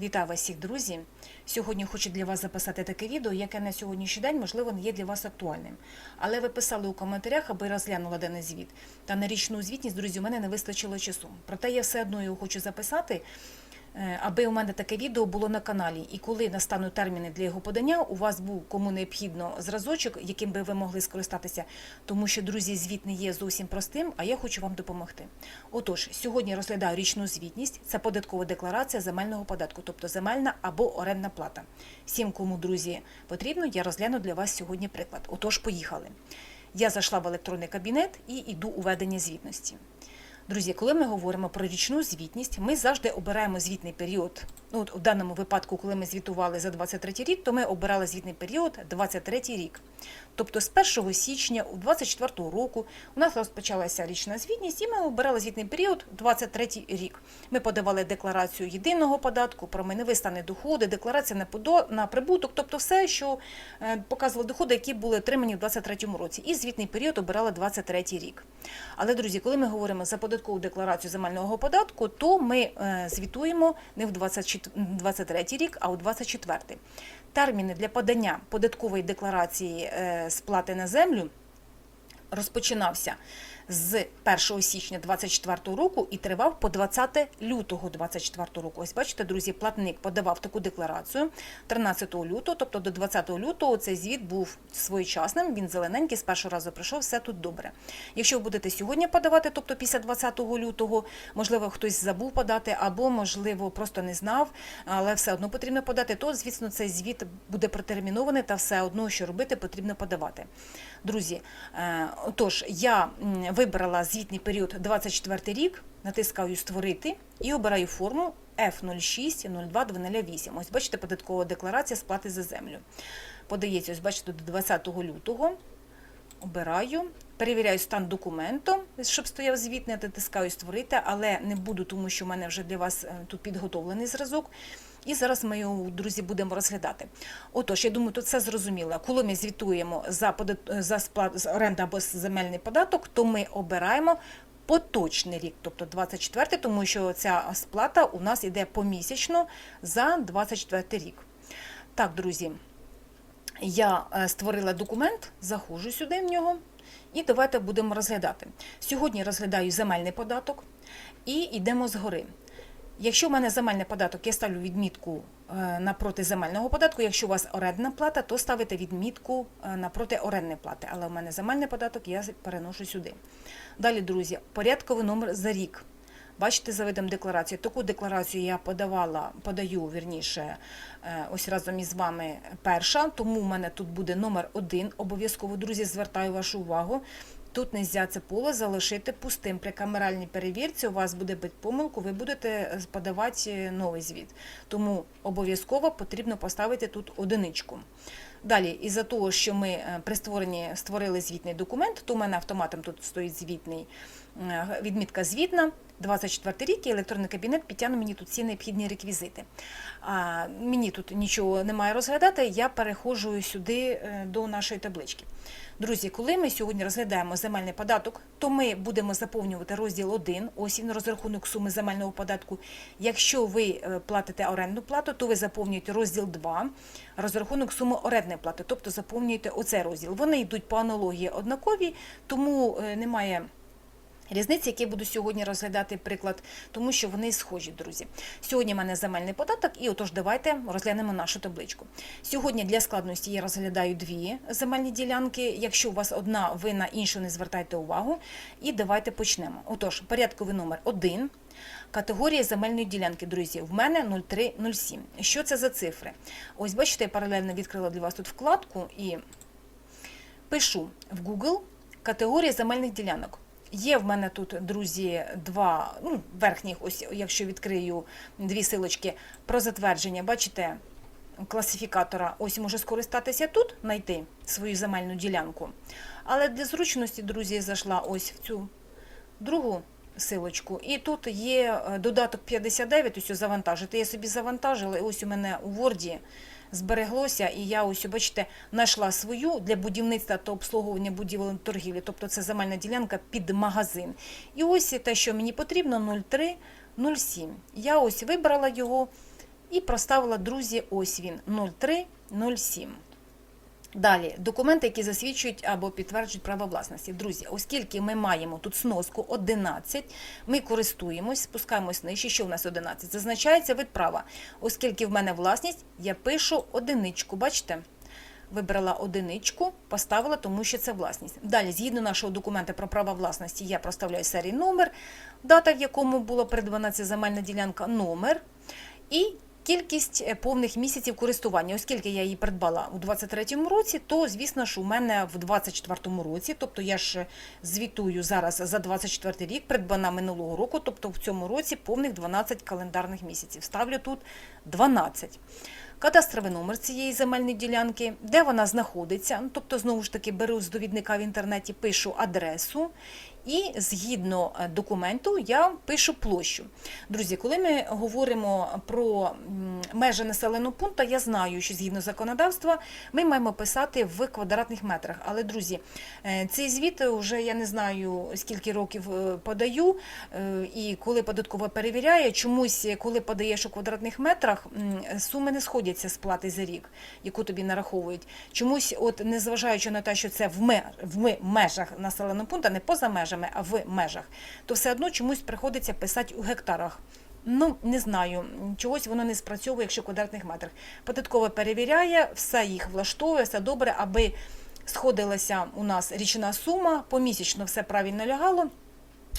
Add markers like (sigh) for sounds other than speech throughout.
Вітаю вас всіх, друзі! Сьогодні хочу для вас записати таке відео, яке на сьогоднішній день, можливо, не є для вас актуальним. Але ви писали у коментарях, аби розглянула даний звіт. Та на річну звітність, друзі, у мене не вистачило часу. Проте я все одно його хочу записати, аби у мене таке відео було на каналі. І коли настануть терміни для його подання, у вас був кому необхідно зразочок, яким би ви могли скористатися. Тому що, друзі, звіт не є зовсім простим, а я хочу вам допомогти. Отож, сьогодні розглядаю річну звітність. Це податкова декларація земельного податку, тобто земельна або орендна плата. Всім, кому, друзі, потрібно, я розгляну для вас сьогодні приклад. Отож, поїхали. Я зайшла в електронний кабінет і йду у ведення звітності. Друзі, коли ми говоримо про річну звітність, ми завжди обираємо звітний період. Ну, от у даному випадку, коли ми звітували за 23 рік, то ми обирали звітний період 23 рік. Тобто з 1 січня у 24 року у нас розпочалася річна звітність, і ми обирали звітний період 23 рік. Ми подавали декларацію єдиного податку, про майнові стани доходи, декларація на прибуток, тобто все, що е, показувало доходи, які були отримані в 23 році. І звітний період обирали 23 рік. Але, друзі, коли ми говоримо за податкову декларацію земельного податку, то ми е, звітуємо не в 23 рік, а у 24. Терміни для подання податкової декларації е, сплати на землю розпочинався з 1 січня 2024 року і тривав по 20 лютого 2024 року. Ось бачите, друзі, платник подавав таку декларацію 13 лютого, тобто до 20 лютого цей звіт був своєчасним. Він зелененький, з першого разу прийшов, все тут добре. Якщо ви будете сьогодні подавати, тобто після 20 лютого, можливо, хтось забув подати, або можливо просто не знав, але все одно потрібно подати, то звісно цей звіт буде протермінований та все одно, що робити, потрібно подавати. Друзі, е, отож, я м, вибрала звітний період 24 рік, натискаю Створити і обираю форму F060208. Ось бачите, податкова декларація сплати за землю. Подається, ось бачите, до 20 лютого. Обираю, перевіряю стан документу, щоб стояв звіт, не натискаю створити, але не буду, тому що в мене вже для вас е, тут підготовлений зразок. І зараз ми його, друзі, будемо розглядати. Отож, я думаю, тут все зрозуміло. Коли ми звітуємо за подат- за сплату за оренду або земельний податок, то ми обираємо поточний рік, тобто 24, тому що ця сплата у нас йде помісячно за 24 рік. Так, друзі. Я е, створила документ, заходжу сюди в нього, і давайте будемо розглядати. Сьогодні розглядаю земельний податок і йдемо згори. Якщо в мене земельний податок, я ставлю відмітку е, напроти земельного податку. Якщо у вас орендна плата, то ставите відмітку е, напроти орендної плати. Але у мене земельний податок я переношу сюди. Далі, друзі, порядковий номер за рік. Бачите, за видом декларації. Таку декларацію я подавала, подаю вірніше, е, ось разом із вами перша, тому в мене тут буде номер один. Обов'язково, друзі, звертаю вашу увагу. Тут не можна це поле залишити пустим. При камеральній перевірці у вас буде бить помилку, ви будете подавати новий звіт. Тому обов'язково потрібно поставити тут одиничку. Далі, із-за того, що ми е, при створенні створили звітний документ, то у мене автоматом тут стоїть звітний е, відмітка звітна. 24 рік і електронний кабінет підтягне мені тут всі необхідні реквізити. А, мені тут нічого немає розглядати, я переходжу сюди е, до нашої таблички. Друзі, коли ми сьогодні розглядаємо земельний податок, то ми будемо заповнювати розділ 1, ось він розрахунок суми земельного податку. Якщо ви е, платите орендну плату, то ви заповнюєте розділ 2, розрахунок суми орендної плати, тобто заповнюєте оцей розділ. Вони йдуть по аналогії однакові, тому е, немає. Різниці, які я буду сьогодні розглядати приклад, тому що вони схожі, друзі. Сьогодні в мене земельний податок, і отож давайте розглянемо нашу табличку. Сьогодні для складності я розглядаю дві земельні ділянки. Якщо у вас одна, ви на іншу не звертайте увагу. І давайте почнемо. Отож, порядковий номер 1. Категорія земельної ділянки, друзі, в мене 0307. Що це за цифри? Ось бачите, я паралельно відкрила для вас тут вкладку і пишу в Google категорія земельних ділянок. Є в мене тут, друзі, два ну, верхніх, ось якщо відкрию дві силочки про затвердження, бачите, класифікатора. Ось можу скористатися тут, знайти свою земельну ділянку. Але для зручності, друзі, зайшла ось в цю другу силочку. І тут є е, додаток 59, ось завантажити. Я собі завантажила, і ось у мене у Word збереглося, і я ось, бачите, знайшла свою для будівництва та обслуговування будівель торгівлі, тобто це земельна ділянка під магазин. І ось те, що мені потрібно, 0307. Я ось вибрала його І проставила, друзі, ось він 0307. Далі, документи, які засвідчують або підтверджують право власності. Друзі, оскільки ми маємо тут сноску 11, ми користуємось, спускаємось нижче, що у нас 11. Зазначається вид права. Оскільки в мене власність, я пишу одиничку. Бачите? Вибрала одиничку, поставила, тому що це власність. Далі, згідно нашого документа про право власності, я проставляю серій номер, дата, в якому була придбана ця земельна ділянка, номер і кількість е, повних місяців користування. Оскільки я її придбала у 23-му році, то звісно ж у мене в 24-му році, тобто я ж звітую зараз за 24 рік, придбана минулого року, тобто в цьому році повних 12 календарних місяців. Ставлю тут 12 кадастровий номер цієї земельної ділянки, де вона знаходиться. Тобто, знову ж таки, беру з довідника в інтернеті, пишу адресу. І згідно е, документу я пишу площу. Друзі, коли ми говоримо про межі населеного пункту, я знаю, що згідно законодавства ми маємо писати в квадратних метрах. Але, друзі, е, цей звіт вже я не знаю скільки років е, подаю, і коли податкова перевіряє, чомусь, коли подаєш у квадратних метрах, суми не сходяться з плати за рік, яку тобі нараховують. Чомусь, от незважаючи на те, що це в, ме- в ме- межах населеного пункту, не поза межами, а в межах, то все одно чомусь приходиться писати у гектарах. Ну, не знаю, чогось воно не спрацьовує, якщо в квадратних метрах. Податкова перевіряє, все їх влаштовує, все добре, аби сходилася у нас річна сума, помісячно все правильно лягало.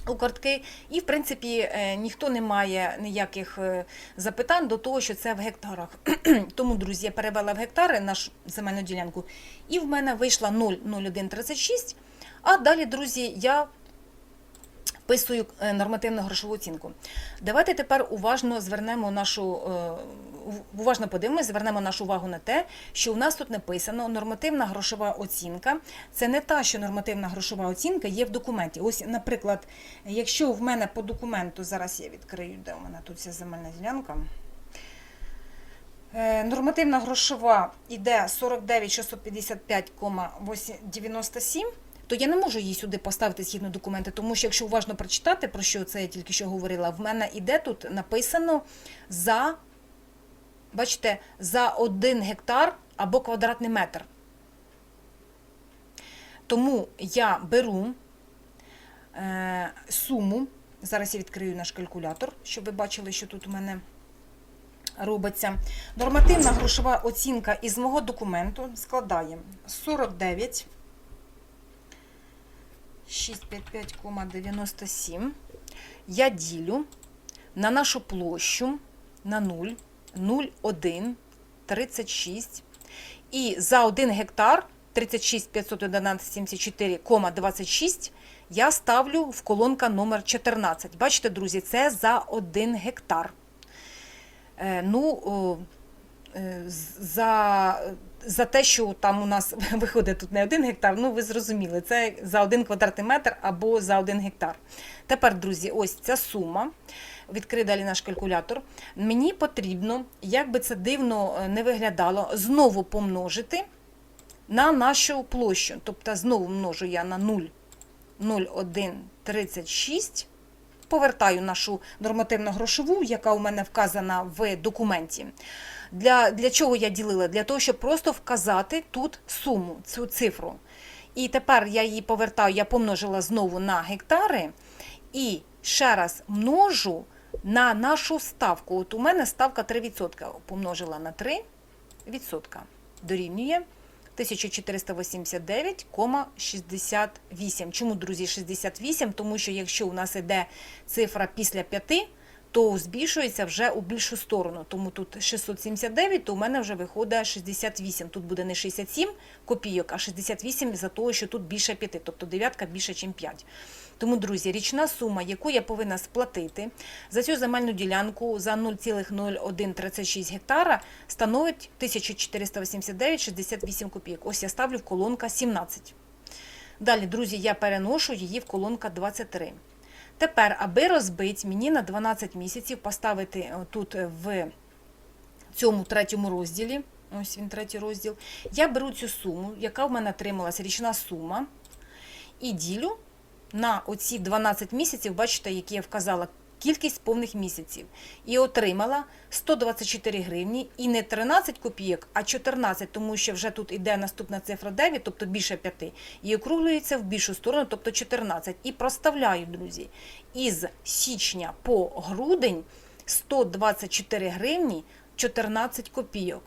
У картки, і в принципі е, ніхто не має ніяких е, запитань до того, що це в гектарах. (clears throat) Тому, друзі, я перевела в гектари нашу земельну ділянку, і в мене вийшла 0,0136. А далі, друзі, я вписую е, нормативну грошову оцінку. Давайте тепер уважно звернемо нашу е, уважно подивимося, звернемо нашу увагу на те, що у нас тут написано нормативна грошова оцінка. Це не та, що нормативна грошова оцінка є в документі. Ось, наприклад, якщо в мене по документу, зараз я відкрию, де у мене тут ця земельна ділянка. Е, Нормативна грошова іде 49 655,97, то я не можу її сюди поставити згідно документу, тому що якщо уважно прочитати, про що це я тільки що говорила, в мене іде тут написано за, бачите, за 1 гектар або квадратний метр. Тому я беру е, суму, зараз я відкрию наш калькулятор, щоб ви бачили, що тут у мене робиться. Нормативна грошова оцінка із мого документу складає 49 655,97. Я ділю на нашу площу на 0, 0,1, 36. І за 1 гектар 36 511,74,26 я ставлю в колонка номер 14. Бачите, друзі, це за 1 гектар. Е, ну, за, за те, що там у нас (laughs) виходить тут не один гектар, ну ви зрозуміли, це за один квадратний метр або за один гектар. Тепер, друзі, ось ця сума. Відкрий далі наш калькулятор. Мені потрібно, як би це дивно е, не виглядало, знову помножити на нашу площу. Тобто знову множу я на 0, 0,136 повертаю нашу нормативну грошову, яка у мене вказана в документі. Для, для чого я ділила? Для того, щоб просто вказати тут суму, цю цифру. І тепер я її повертаю, я помножила знову на гектари і ще раз множу на нашу ставку. От у мене ставка 3%. Помножила на 3%. Дорівнює 1489,68. Чому, друзі, 68? Тому що якщо у нас йде цифра після 5, то збільшується вже у більшу сторону. Тому тут 679, то у мене вже виходить 68. Тут буде не 67 копійок, а 68 за того, що тут більше 5, тобто дев'ятка більше, ніж 5. Тому, друзі, річна сума, яку я повинна сплатити за цю земельну ділянку за 0,0136 гектара, становить 1489,68 копійок. Ось я ставлю в колонка 17. Далі, друзі, я переношу її в колонка 23. Тепер, аби розбити мені на 12 місяців, поставити е, тут е, в цьому третьому розділі, ось він третій розділ, я беру цю суму, яка в мене отрималася річна сума, і ділю на оці 12 місяців, бачите, які я вказала, кількість повних місяців і отримала 124 гривні і не 13 копійок, а 14, тому що вже тут іде наступна цифра 9, тобто більше 5, і округлюється в більшу сторону, тобто 14. І проставляю, друзі, із січня по грудень 124 гривні 14 копійок.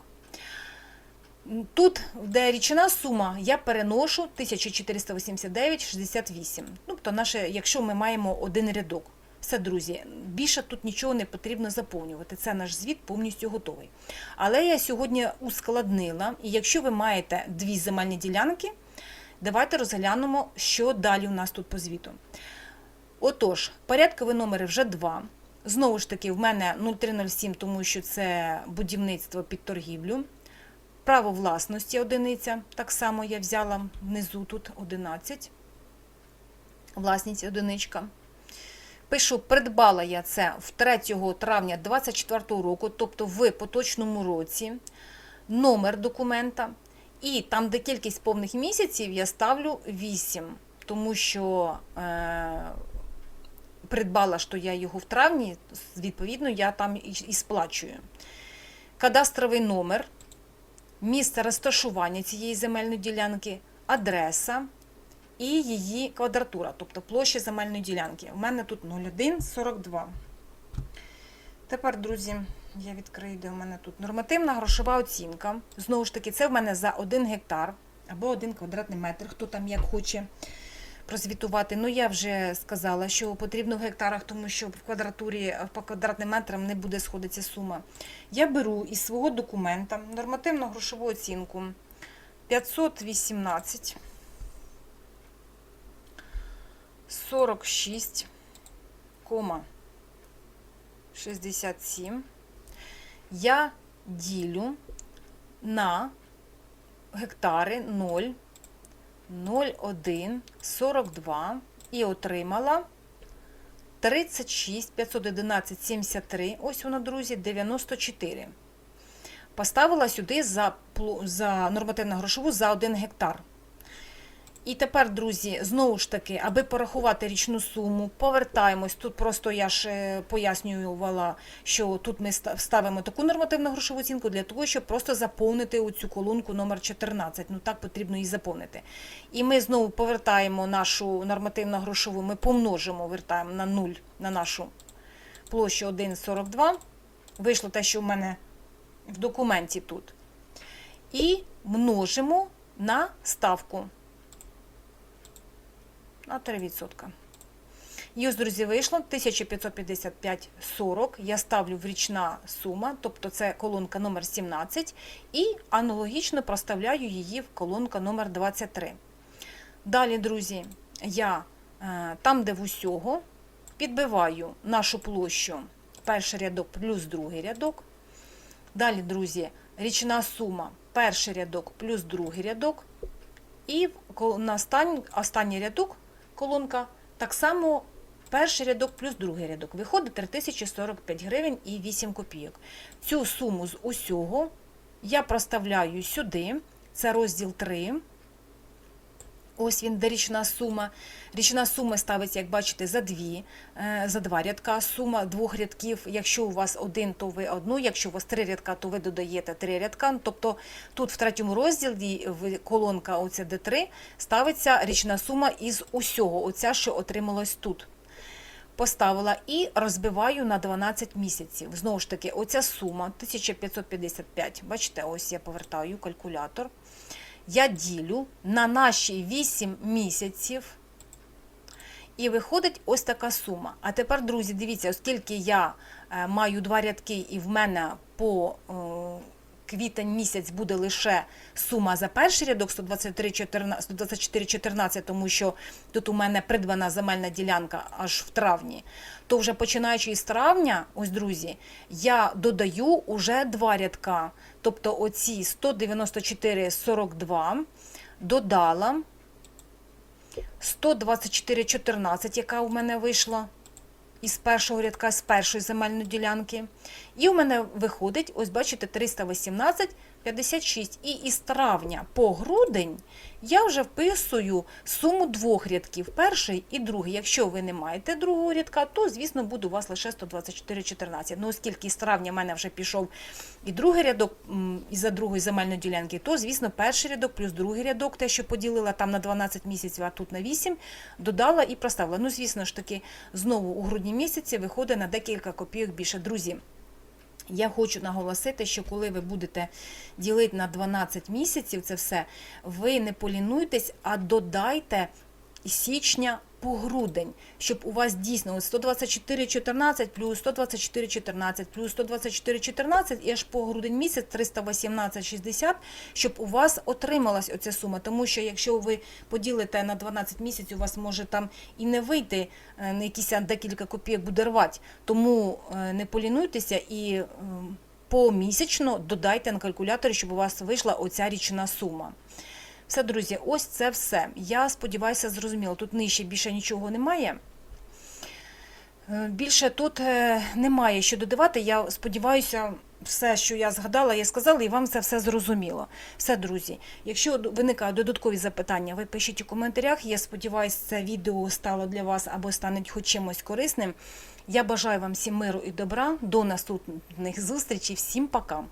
Тут, де річна сума, я переношу 1489,68. Тобто, наше, якщо ми маємо один рядок. Все, друзі, більше тут нічого не потрібно заповнювати. Це наш звіт повністю готовий. Але я сьогодні ускладнила, і якщо ви маєте дві земельні ділянки, давайте розглянемо, що далі у нас тут по звіту. Отож, порядкові номери вже два. Знову ж таки, в мене 0307, тому що це будівництво під торгівлю. Право власності одиниця. Так само я взяла внизу тут 11. Власність одиничка. Пишу, придбала я це в 3 травня 2024 року, тобто в поточному році, номер документа. І там, де кількість повних місяців, я ставлю 8, тому що е, придбала, що я його в травні, відповідно, я там і, сплачую. Кадастровий номер, місце розташування цієї земельної ділянки, адреса і її квадратура, тобто площа земельної ділянки. У мене тут 0142. Тепер, друзі, я відкрию, де у мене тут нормативна грошова оцінка. Знову ж таки, це в мене за 1 гектар або 1 квадратний метр, хто там як хоче прозвітувати. Ну, я вже сказала, що потрібно в гектарах, тому що в квадратурі по квадратним метрам не буде сходитися сума. Я беру із свого документа нормативну грошову оцінку 518 46, 67 я ділю на гектари 0, 0,1, 42 і отримала 36 511 73. Ось воно, друзі, 94. Поставила сюди за, за нормативну грошову за 1 гектар. І тепер, друзі, знову ж таки, аби порахувати річну суму, повертаємось. Тут просто я ж е, пояснювала, що тут ми ста- ставимо таку нормативну грошову оцінку для того, щоб просто заповнити оцю колонку номер 14. Ну так потрібно її заповнити. І ми знову повертаємо нашу нормативну грошову, ми помножимо, вертаємо на 0 на нашу площу 1,42. Вийшло те, що в мене в документі тут. І множимо на ставку на 3%. І друзі, вийшло 1555,40. Я ставлю в річна сума, тобто це колонка номер 17, і аналогічно проставляю її в колонка номер 23. Далі, друзі, я е, там, де в усього, підбиваю нашу площу перший рядок плюс другий рядок. Далі, друзі, річна сума перший рядок плюс другий рядок. І на останній рядок колонка так само перший рядок плюс другий рядок. Виходить 3045 гривень і 8 копійок. Цю суму з усього я проставляю сюди. Це розділ 3. Ось він, де річна сума. Річна сума ставиться, як бачите, за дві, е, за два рядка. Сума двох рядків. Якщо у вас один, то ви одну. Якщо у вас три рядка, то ви додаєте три рядка. Тобто тут в третьому розділі колонка оця Д3 ставиться річна сума із усього, оця, що отрималось тут. Поставила і розбиваю на 12 місяців. Знову ж таки, оця сума 1555. Бачите, ось я повертаю калькулятор. Я ділю на наші 8 місяців. І виходить ось така сума. А тепер, друзі, дивіться, оскільки я е, маю два рядки, і в мене по е, квітень місяць буде лише сума за перший рядок 124,14, тому що тут у мене придбана земельна ділянка аж в травні. То вже починаючи із травня, ось друзі, я додаю уже два рядка. Тобто оці 194,42 додала 124,14, яка у мене вийшла із першого рядка, з першої земельної ділянки. І у мене виходить, ось бачите, 318, 56. І із травня по грудень я вже вписую суму двох рядків, перший і другий. Якщо ви не маєте другого рядка, то, звісно, буде у вас лише 124,14. Ну, оскільки з травня в мене вже пішов і другий рядок із-за другої земельної ділянки, то, звісно, перший рядок плюс другий рядок, те, що поділила там на 12 місяців, а тут на 8, додала і проставила. Ну, звісно ж таки, знову у грудні місяці виходить на декілька копійок більше. Друзі, я хочу наголосити, що коли ви будете ділити на 12 місяців це все, ви не полінуйтесь, а додайте січня по грудень, щоб у вас дійсно от 124,14 плюс 124,14 плюс 124,14 і аж по грудень місяць 318,60, щоб у вас отрималась оця сума. Тому що якщо ви поділите на 12 місяців, у вас може там і не вийти, е, на якісь декілька копійок буде рвати. Тому е, не полінуйтеся і е, помісячно додайте на калькуляторі, щоб у вас вийшла оця річна сума. Все, друзі, ось це все. Я сподіваюся, зрозуміло. Тут нижче більше нічого немає. Е, Більше тут е, немає що додавати. Я сподіваюся, все, що я згадала, я сказала, і вам це все зрозуміло. Все, друзі. Якщо виникають додаткові запитання, ви пишіть у коментарях. Я сподіваюся, це відео стало для вас або стане хоч чимось корисним. Я бажаю вам всім миру і добра. До наступних зустрічей. Всім пока!